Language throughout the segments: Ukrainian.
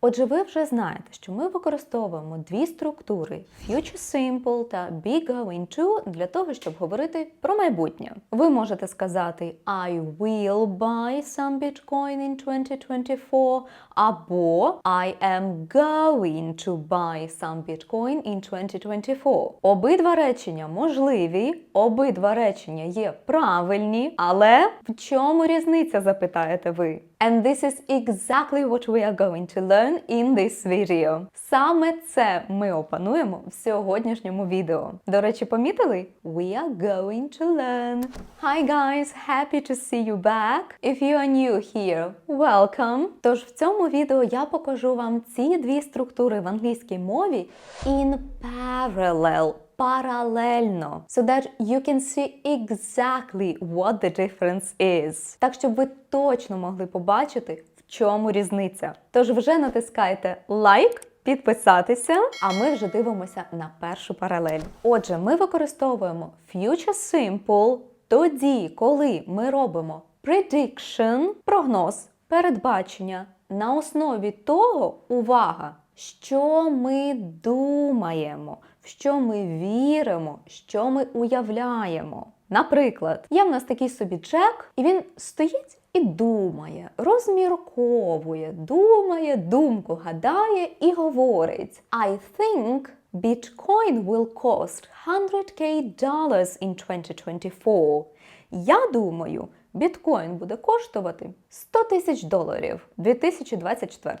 Отже, ви вже знаєте, що ми використовуємо дві структури Future Simple та Be Going to для того, щоб говорити про майбутнє. Ви можете сказати I will buy some Bitcoin in 2024 або I am going to buy some Bitcoin in 2024. Обидва речення можливі, обидва речення є правильні, але в чому різниця, запитаєте ви? And this is exactly what we are going to learn in this video. Саме це ми опануємо в сьогоднішньому відео. До речі, помітили? We are going to learn. Hi guys, happy to see you back. If you are new here, welcome. Tож в цьому відео я покажу вам ці дві структури в англійській мові in parallel паралельно, so that you can see exactly what the difference is. Так, щоб ви точно могли побачити, в чому різниця. Тож вже натискайте лайк. Підписатися, а ми вже дивимося на першу паралель. Отже, ми використовуємо future simple тоді, коли ми робимо prediction, прогноз, передбачення на основі того, увага, що ми думаємо, в що ми віримо, що ми уявляємо. Наприклад, є в нас такий собі Джек, і він стоїть і думає, розмірковує, думає, думку гадає і говорить: I think Bitcoin will cost 100k dollars in 2024. Я думаю, біткоін буде коштувати 100 тисяч доларів у 2024.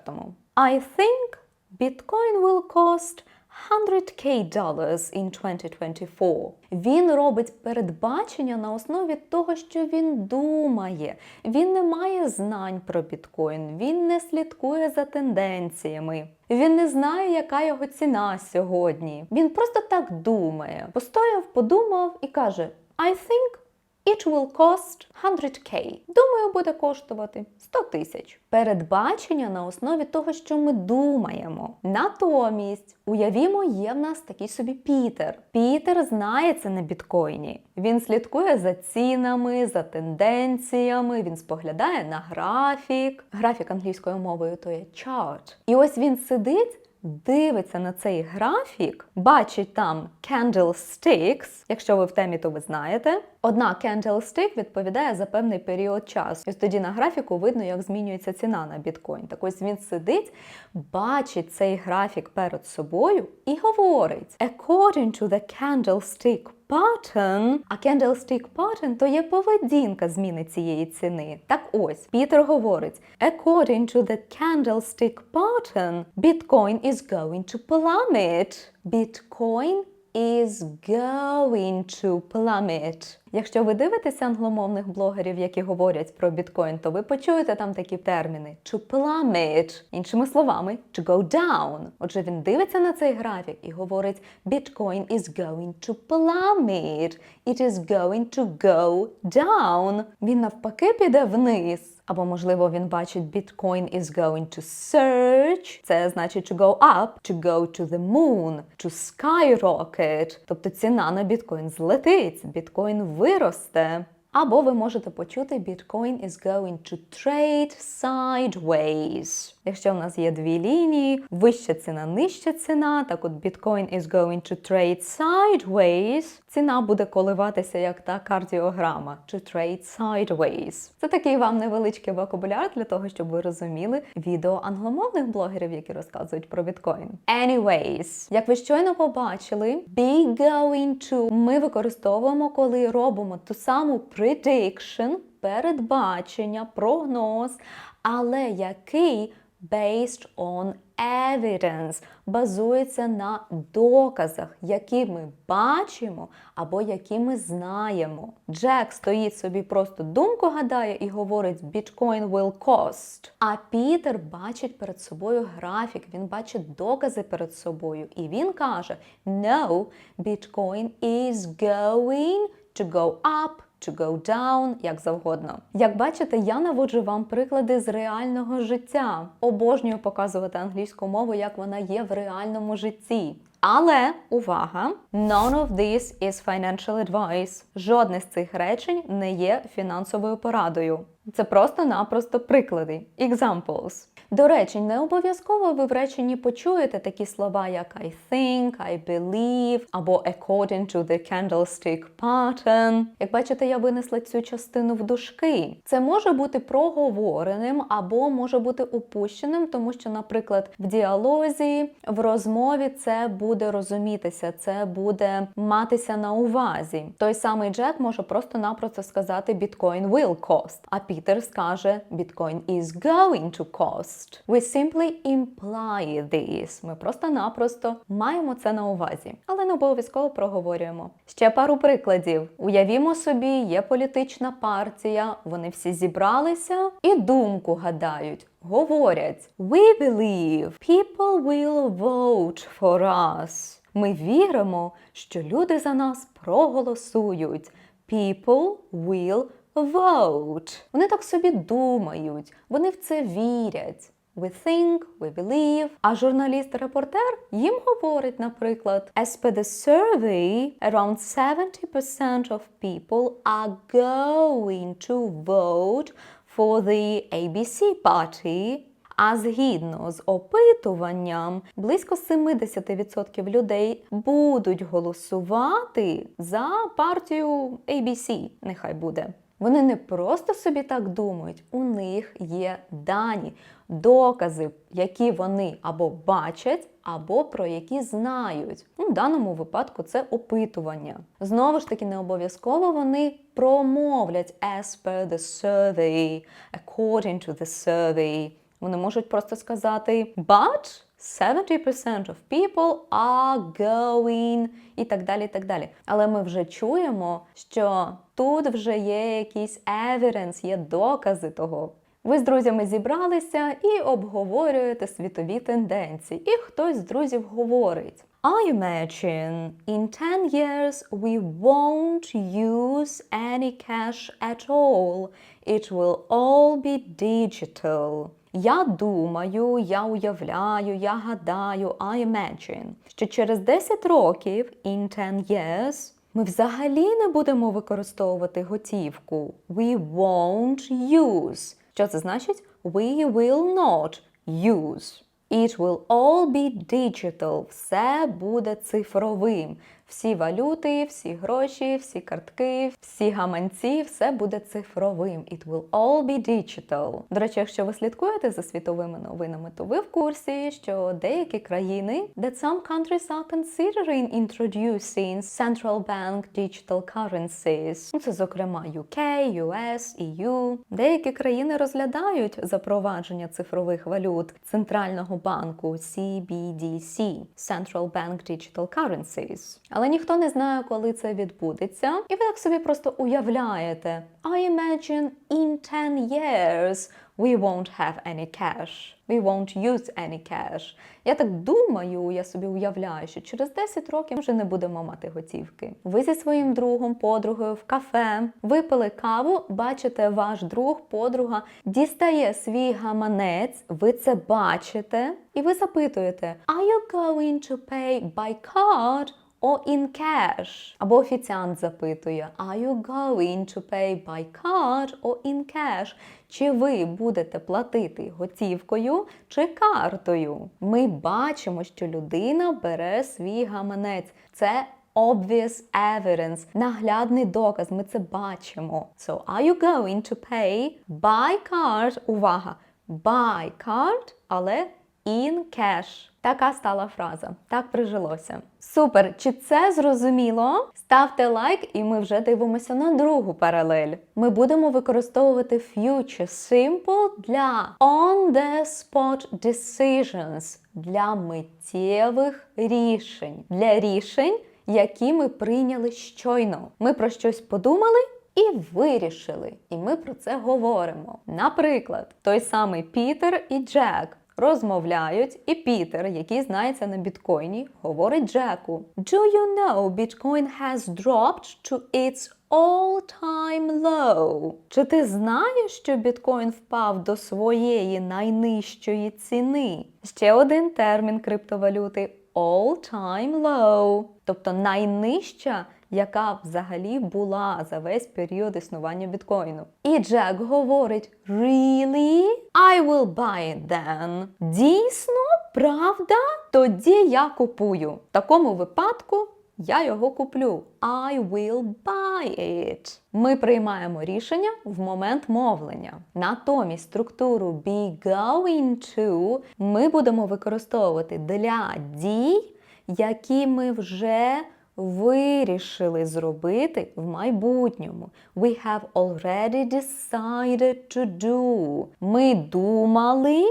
I think Bitcoin will cost 100k dollars in 2024. Він робить передбачення на основі того, що він думає. Він не має знань про біткоін, він не слідкує за тенденціями. Він не знає, яка його ціна сьогодні. Він просто так думає. Постояв, подумав і каже: I think It will cost 100k. Думаю, буде коштувати 100 тисяч. Передбачення на основі того, що ми думаємо. Натомість, уявімо, є в нас такий собі Пітер. Пітер знається на біткоїні. Він слідкує за цінами, за тенденціями, він споглядає на графік. Графік англійською мовою то є chart. І ось він сидить дивиться на цей графік, бачить там candlesticks, якщо ви в темі, то ви знаєте. Одна candlestick відповідає за певний період часу. І тоді на графіку видно, як змінюється ціна на біткоін. Так ось він сидить, бачить цей графік перед собою і говорить: According to the candlestick pattern, а candlestick pattern то є поведінка зміни цієї ціни. Так ось Пітер говорить: According to the candlestick pattern, Bitcoin is going to plummet. Bitcoin is going to plummet. Якщо ви дивитеся англомовних блогерів, які говорять про біткоін, то ви почуєте там такі терміни to plummet, іншими словами, to go down. Отже, він дивиться на цей графік і говорить: Bitcoin is going to plummet. It is going to go down. Він навпаки піде вниз. Або, можливо, він бачить Bitcoin is going to surge. Це значить to go up, to go to the moon, to skyrocket. Тобто ціна на біткоін злетить, біткоін виросте. Або ви можете почути Bitcoin is going to trade sideways. Якщо в нас є дві лінії, вища ціна, нижча ціна, так от Bitcoin is going to trade sideways, ціна буде коливатися як та кардіограма to trade sideways. Це такий вам невеличкий вокабуляр для того, щоб ви розуміли відео англомовних блогерів, які розказують про біткоін. Anyways, як ви щойно побачили, be going to ми використовуємо, коли робимо ту саму prediction, передбачення, прогноз, але який based on evidence, базується на доказах, які ми бачимо або які ми знаємо. Джек стоїть собі просто думку гадає і говорить Bitcoin will cost. А Пітер бачить перед собою графік, він бачить докази перед собою, і він каже: No, Bitcoin is going to go up to go down, як завгодно. Як бачите, я наводжу вам приклади з реального життя. Обожнюю показувати англійську мову, як вона є в реальному житті. Але увага! None of this is financial advice. Жодне з цих речень не є фінансовою порадою. Це просто-напросто приклади. Examples. До речі, не обов'язково ви в реченні почуєте такі слова, як I think, I believe, або according to the candlestick pattern. Як бачите, я винесла цю частину в дужки. Це може бути проговореним або може бути упущеним, тому що, наприклад, в діалозі, в розмові це буде розумітися, це буде матися на увазі. Той самий Джек може просто-напросто сказати Bitcoin will cost, а Пітер скаже Bitcoin is going to cost. We simply imply this. Ми просто-напросто маємо це на увазі, але не обов'язково проговорюємо. Ще пару прикладів. Уявімо собі, є політична партія, вони всі зібралися і думку гадають. Говорять, we believe people will vote for us. Ми віримо, що люди за нас проголосують. People will vote. Вони так собі думають, вони в це вірять. We think, we believe. А журналіст-репортер їм говорить, наприклад, as per the survey, around 70% of people are going to vote for the ABC party. А згідно з опитуванням, близько 70% людей будуть голосувати за партію ABC. Нехай буде. Вони не просто собі так думають, у них є дані, докази, які вони або бачать, або про які знають. Ну, в даному випадку це опитування. Знову ж таки, не обов'язково вони промовлять as per the survey, according to the survey. Вони можуть просто сказати but 70% of people are going і так далі. і так далі. Але ми вже чуємо, що тут вже є якийсь evidence, є докази того. Ви з друзями зібралися і обговорюєте світові тенденції. І хтось з друзів говорить. I imagine in 10 years we won't use any cash at all. It will all be digital. Я думаю, я уявляю, я гадаю, I imagine, що через 10 років, in 10 years, ми взагалі не будемо використовувати готівку. We won't use. Що це значить? We will not use. It will all be digital. Все буде цифровим. Всі валюти, всі гроші, всі картки, всі гаманці, все буде цифровим. It will all be digital. До речі, якщо ви слідкуєте за світовими новинами, то ви в курсі, що деякі країни, that some countries are considering introducing central bank digital currencies. Ну, це, зокрема, UK, US, EU. Деякі країни розглядають запровадження цифрових валют центрального банку CBDC – Central Bank Digital Currencies. Але ніхто не знає, коли це відбудеться. І ви так собі просто уявляєте. I imagine in 10 years we won't have any cash. We won't use any cash. Я так думаю, я собі уявляю, що через 10 років ми вже не будемо мати готівки. Ви зі своїм другом, подругою в кафе випили каву, бачите, ваш друг, подруга дістає свій гаманець, ви це бачите, і ви запитуєте: Are you going to pay by card or in cash. Або офіціант запитує, are you going to pay by card or in cash? Чи ви будете платити готівкою чи картою? Ми бачимо, що людина бере свій гаманець. Це obvious evidence, наглядний доказ. Ми це бачимо. So, are you going to pay by card? Увага! By card, але in cash. Така стала фраза. Так прижилося. Супер! Чи це зрозуміло? Ставте лайк, і ми вже дивимося на другу паралель. Ми будемо використовувати future simple для on-the-spot decisions, для миттєвих рішень, для рішень, які ми прийняли щойно. Ми про щось подумали. І вирішили, і ми про це говоримо. Наприклад, той самий Пітер і Джек розмовляють, і Пітер, який знається на біткоїні, говорить Джеку: Do you know Bitcoin has dropped to its all-time low? Чи ти знаєш, що біткоін впав до своєї найнижчої ціни? Ще один термін криптовалюти all-time low, тобто найнижча, яка взагалі була за весь період існування біткоїну. І Джек говорить: Really? I will buy it then. Дійсно, правда? Тоді я купую. В такому випадку я його куплю. I will buy it. Ми приймаємо рішення в момент мовлення. Натомість структуру be going to ми будемо використовувати для дій, які ми вже вирішили зробити в майбутньому. We have already decided to do. Ми думали,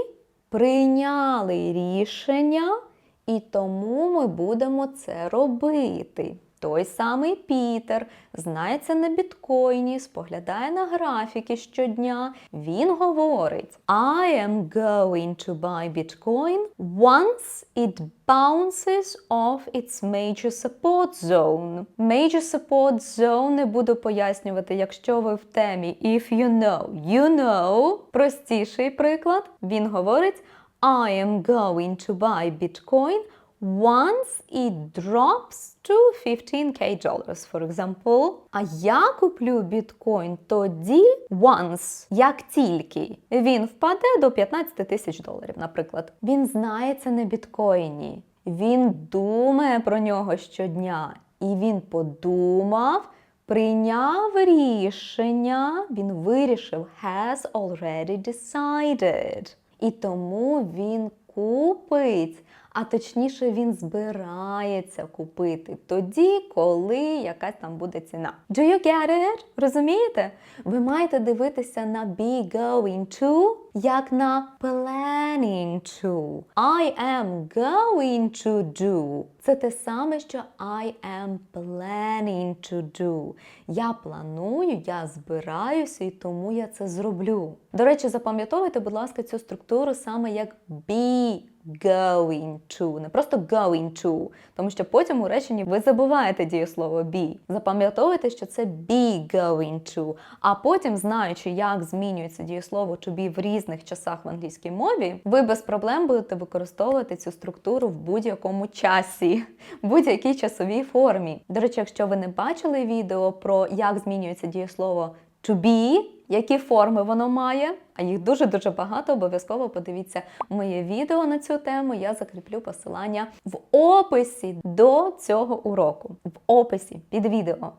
прийняли рішення. І тому ми будемо це робити. Той самий Пітер знається на біткоїні, споглядає на графіки щодня. Він говорить: I am going to buy Bitcoin once it bounces off its major support zone. Major support zone не буду пояснювати, якщо ви в темі if you know, you know. Простіший приклад. Він говорить. I am going to buy Bitcoin once it drops to 15k dollars, for example. А я куплю біткоін тоді once, як тільки він впаде до 15 тисяч доларів, наприклад. Він знається на біткоїні, він думає про нього щодня, і він подумав. Прийняв рішення, він вирішив has already decided. І тому він купить, а точніше він збирається купити тоді, коли якась там буде ціна. Do you get it? Розумієте? Ви маєте дивитися на be going to як на planning to. I am going to do. Це те саме, що I am planning to do. Я планую, я збираюся і тому я це зроблю. До речі, запам'ятовуйте, будь ласка, цю структуру саме як be going to, не просто going to, тому що потім у реченні ви забуваєте дієслово be. Запам'ятовуйте, що це be going to, а потім, знаючи, як змінюється дієслово to be в різних часах в англійській мові, ви без проблем будете використовувати цю структуру в будь-якому часі, в будь-якій часовій формі. До речі, якщо ви не бачили відео про як змінюється дієслово to be, які форми воно має, а їх дуже-дуже багато, обов'язково подивіться моє відео на цю тему. Я закріплю посилання в описі до цього уроку. В описі під відео.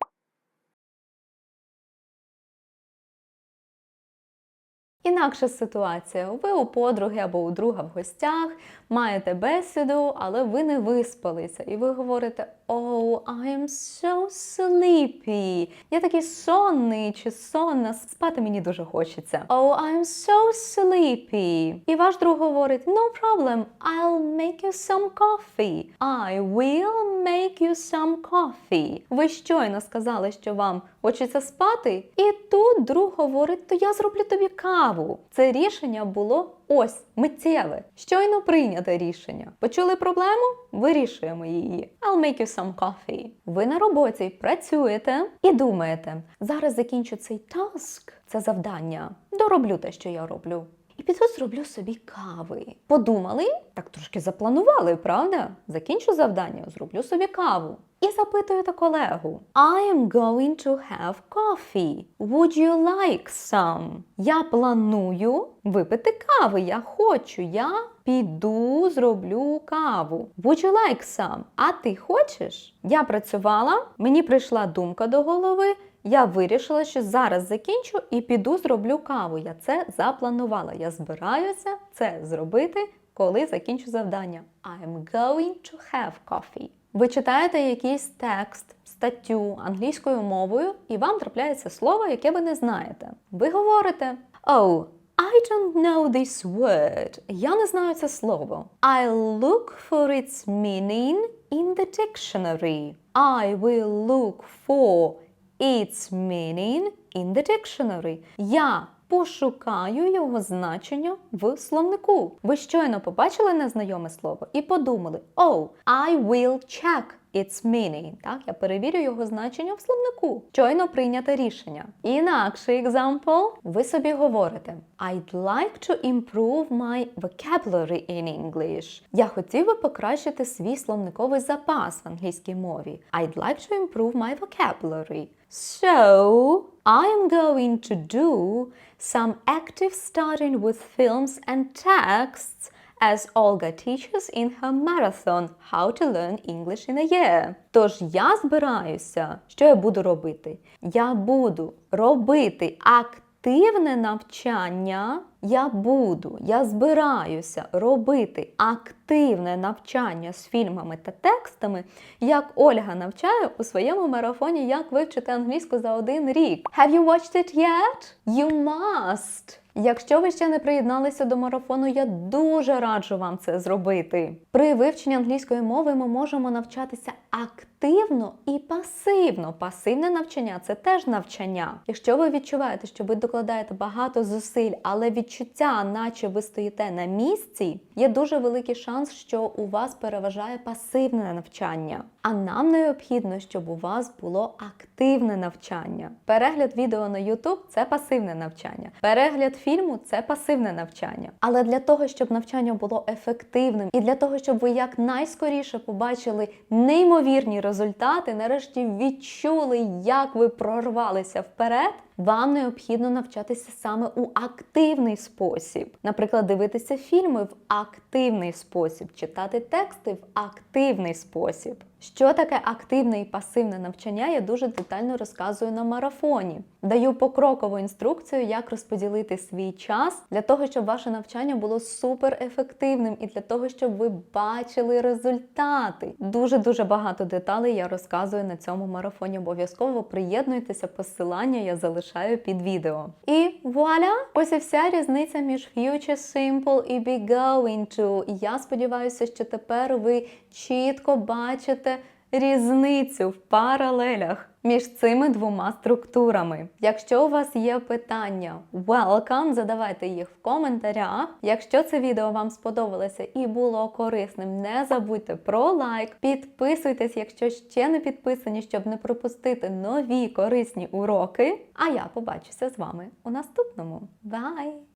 Інакша ситуація. Ви у подруги або у друга в гостях маєте бесіду, але ви не виспалися. І ви говорите: Oh, I am so sleepy. Я такий сонний чи сонна, спати мені дуже хочеться. Oh, I am so sleepy. І ваш друг говорить: No problem, I'll make you some coffee. I will make you some coffee. Ви щойно сказали, що вам хочеться спати, і тут друг говорить: То я зроблю тобі каву. Це рішення було ось миттєве. Щойно прийняте рішення. Почули проблему? Вирішуємо її. I'll make you some coffee. Ви на роботі працюєте і думаєте, зараз закінчу цей таск, це завдання. Дороблю те, що я роблю. Піду зроблю собі кави. Подумали, так трошки запланували, правда? Закінчу завдання, зроблю собі каву. І запитуєте колегу: I am going to have coffee. Would you like some? Я планую випити кави. Я хочу. Я піду зроблю каву. Would you like some? А ти хочеш? Я працювала, мені прийшла думка до голови. Я вирішила, що зараз закінчу і піду зроблю каву. Я це запланувала. Я збираюся це зробити, коли закінчу завдання. I am going to have coffee. Ви читаєте якийсь текст, статтю англійською мовою, і вам трапляється слово, яке ви не знаєте. Ви говорите Oh, I don't know this word. Я не знаю це слово. I'll look for its meaning in the dictionary. I will look for its meaning in the dictionary. Я пошукаю його значення в словнику. Ви щойно побачили незнайоме слово і подумали: Oh, I will check its meaning. Так, я перевірю його значення в словнику. Щойно прийняте рішення. Інакший example. Ви собі говорите I'd like to improve my vocabulary in English. Я хотів би покращити свій словниковий запас в англійській мові. I'd like to improve my vocabulary. So, I'm going to do some active studying with films and texts as Olga teaches in her marathon How to Learn English in a Year. Тож я збираюся, що я буду робити? Я буду робити активне навчання. Я буду, я збираюся робити активне навчання з фільмами та текстами, як Ольга навчає у своєму марафоні, як вивчити англійську за один рік. Have you watched it yet? You must! Якщо ви ще не приєдналися до марафону, я дуже раджу вам це зробити. При вивченні англійської мови ми можемо навчатися активно і пасивно. Пасивне навчання це теж навчання. Якщо ви відчуваєте, що ви докладаєте багато зусиль, але відчуття, наче ви стоїте на місці, є дуже великий шанс, що у вас переважає пасивне навчання. А нам необхідно, щоб у вас було активне навчання. Перегляд відео на YouTube – це пасивне навчання. Перегляд фільму це пасивне навчання. Але для того, щоб навчання було ефективним, і для того, щоб ви якнайскоріше побачили неймовірні результати, нарешті відчули, як ви прорвалися вперед. Вам необхідно навчатися саме у активний спосіб. Наприклад, дивитися фільми в активний спосіб, читати тексти в активний спосіб. Що таке активне і пасивне навчання, я дуже детально розказую на марафоні. Даю покрокову інструкцію, як розподілити свій час для того, щоб ваше навчання було супер ефективним і для того, щоб ви бачили результати. Дуже дуже багато деталей я розказую на цьому марафоні. Обов'язково приєднуйтеся, посилання я залишаю під відео. І вуаля! Ось і вся різниця між future simple і be going to. Я сподіваюся, що тепер ви чітко бачите різницю в паралелях між цими двома структурами. Якщо у вас є питання, welcome, задавайте їх в коментарях. Якщо це відео вам сподобалося і було корисним, не забудьте про лайк, підписуйтесь, якщо ще не підписані, щоб не пропустити нові корисні уроки. А я побачуся з вами у наступному. Бай!